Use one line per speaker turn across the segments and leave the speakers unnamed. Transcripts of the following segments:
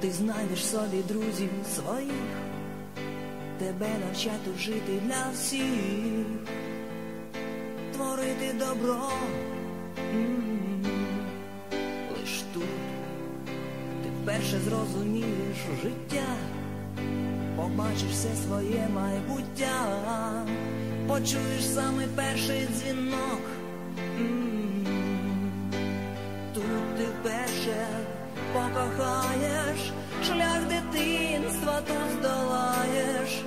ти знайдеш собі друзів своїх, тебе навчать жити для всіх, творити добро. Лиш тут ти вперше зрозумієш життя, побачиш все своє майбуття, почуєш саме перший дзвінок. Тут ти вперше покохаєш, шлях дитинства тут здолаєш.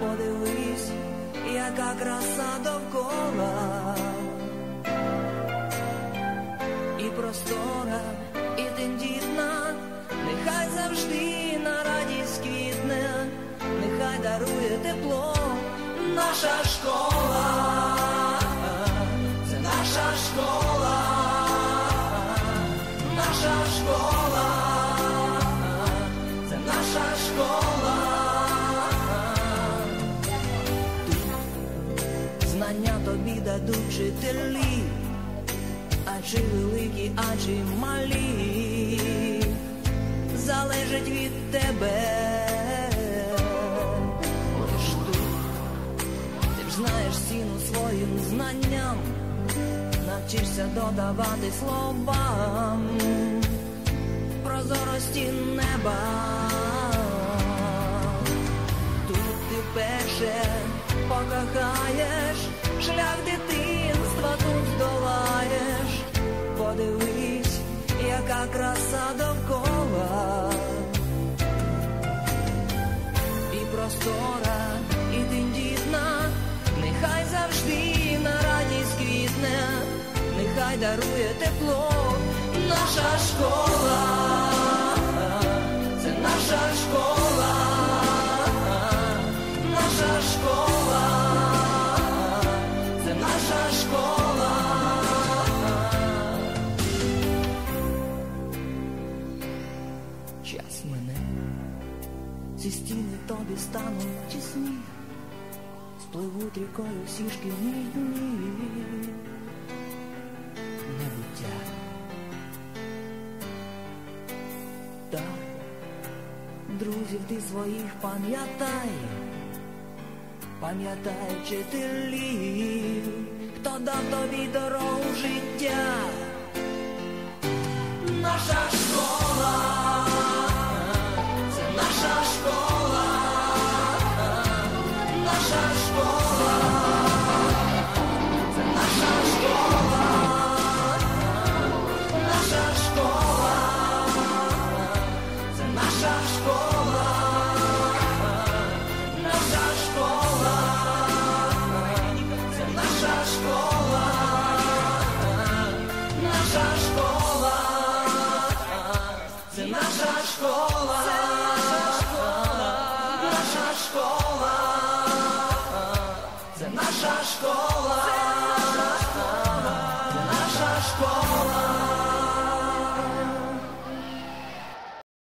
Подивись, яка краса довкола. І простора, і тендітна, нехай завжди на радість квітне, нехай дарує тепло наша школа, наша школа, наша знання тобі дадуть вчителі, а чи великі, а чи малі, залежить від тебе. Лиш тут ти ж знаєш ціну своїм знанням, навчишся додавати словам прозорості неба. Тут ти вперше покохаєш, завжди на радість квітне, нехай дарує тепло наша школа, це наша школа, наша школа, це наша школа. Час мене, ці стіни тобі стануть тісні, спливуть рікою всі шкільні дні, небуття. Так, друзів ти своїх пам'ятай, пам'ятай вчителів, хто дав тобі дорогу життя. Наша Nasza szkoła.